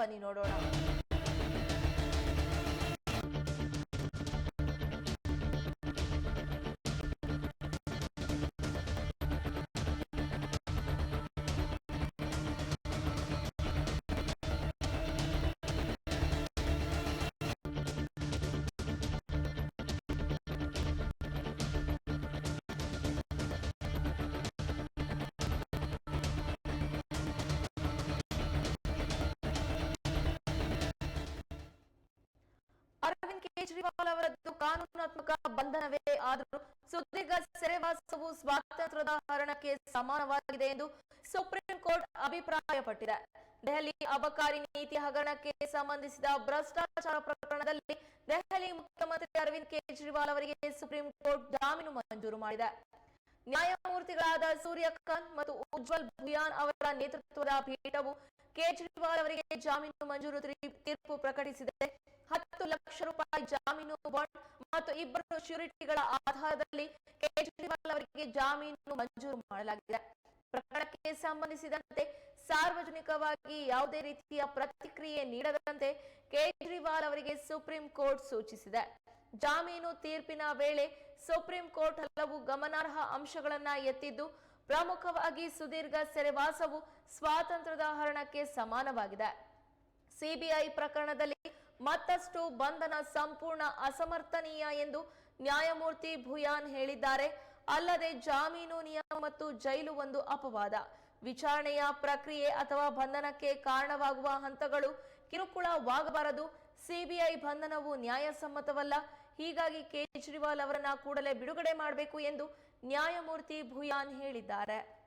பண்ணினோட ಕೇಜ್ರಿವಾಲ್ ಅವರದ್ದು ಕಾನೂನಾತ್ಮಕ ಬಂಧನವೇ ಆದರೂ ಸುದೀರ್ಘ ಸೆರೆವಾಸವು ಸ್ವಾತಂತ್ರ್ಯದ ಹರಣಕ್ಕೆ ಸಮಾನವಾಗಿದೆ ಎಂದು ಸುಪ್ರೀಂ ಕೋರ್ಟ್ ಅಭಿಪ್ರಾಯಪಟ್ಟಿದೆ. ದೆಹಲಿ ಅಬಕಾರಿ ನೀತಿ ಹಗರಣಕ್ಕೆ ಸಂಬಂಧಿಸಿದ ಭ್ರಷ್ಟಾಚಾರ ಪ್ರಕರಣದಲ್ಲಿ ದೆಹಲಿ ಮುಖ್ಯಮಂತ್ರಿ ಅರವಿಂದ್ ಕೇಜ್ರಿವಾಲ್ ಅವರಿಗೆ ಸುಪ್ರೀಂ ಕೋರ್ಟ್ ಜಾಮೀನು ಮಂಜೂರು ಮಾಡಿದೆ. ನ್ಯಾಯಮೂರ್ತಿಗಳಾದ ಸೂರ್ಯಕಾಂತ್ ಮತ್ತು ಉಜ್ವಲ್ ಭುಯಾನ್ ಅವರ ನೇತೃತ್ವದ ಪೀಠವು ಕೇಜ್ರಿವಾಲ್ ಅವರಿಗೆ ಜಾಮೀನು ಮಂಜೂರು ತೀರ್ಪು ಪ್ರಕಟಿಸಿದೆ. ಹತ್ತು ಲಕ್ಷ ರೂಪಾಯಿ ಜಾಮೀನು ಬಾಂಡ್ ಮತ್ತು ಇಬ್ಬರು ಶ್ಯೂರಿಟಿಗಳ ಆಧಾರದಲ್ಲಿ ಕೇಜ್ರಿವಾಲ್ ಅವರಿಗೆ ಜಾಮೀನು ಮಂಜೂರು ಮಾಡಲಾಗಿದೆ. ಪ್ರಕರಣಕ್ಕೆ ಸಂಬಂಧಿಸಿದಂತೆ ಸಾರ್ವಜನಿಕವಾಗಿ ಯಾವುದೇ ರೀತಿಯ ಪ್ರತಿಕ್ರಿಯೆ ನೀಡದಂತೆ ಕೇಜ್ರಿವಾಲ್ ಅವರಿಗೆ ಸುಪ್ರೀಂ ಕೋರ್ಟ್ ಸೂಚಿಸಿದೆ. ಜಾಮೀನು ತೀರ್ಪಿನ ವೇಳೆ ಸುಪ್ರೀಂ ಕೋರ್ಟ್ ಹಲವು ಗಮನಾರ್ಹ ಅಂಶಗಳನ್ನ ಎತ್ತಿದ್ದು, ಪ್ರಮುಖವಾಗಿ ಸುದೀರ್ಘ ಸೆರೆವಾಸವು ಸ್ವಾತಂತ್ರ್ಯದ ಹರಣಕ್ಕೆ ಸಮಾನವಾಗಿದೆ. ಸಿಬಿಐ ಪ್ರಕರಣದಲ್ಲಿ ಮತ್ತಷ್ಟು ಬಂಧನ ಸಂಪೂರ್ಣ ಅಸಮರ್ಥನೀಯ ಎಂದು ನ್ಯಾಯಮೂರ್ತಿ ಭುಯಾನ್ ಹೇಳಿದ್ದಾರೆ. ಅಲ್ಲದೆ ಜಾಮೀನು ನಿಯಮ ಮತ್ತು ಜೈಲು ಒಂದು ಅಪವಾದ. ವಿಚಾರಣೆಯ ಪ್ರಕ್ರಿಯೆ ಅಥವಾ ಬಂಧನಕ್ಕೆ ಕಾರಣವಾಗುವ ಹಂತಗಳು ಕಿರುಕುಳವಾಗಬಾರದು. ಸಿಬಿಐ ಬಂಧನವು ನ್ಯಾಯಸಮ್ಮತವಲ್ಲ. ಹೀಗಾಗಿ ಕೇಜ್ರಿವಾಲ್ ಅವರನ್ನ ಕೂಡಲೇ ಬಿಡುಗಡೆ ಮಾಡಬೇಕು ಎಂದು ನ್ಯಾಯಮೂರ್ತಿ ಭುಯಾನ್ ಹೇಳಿದ್ದಾರೆ.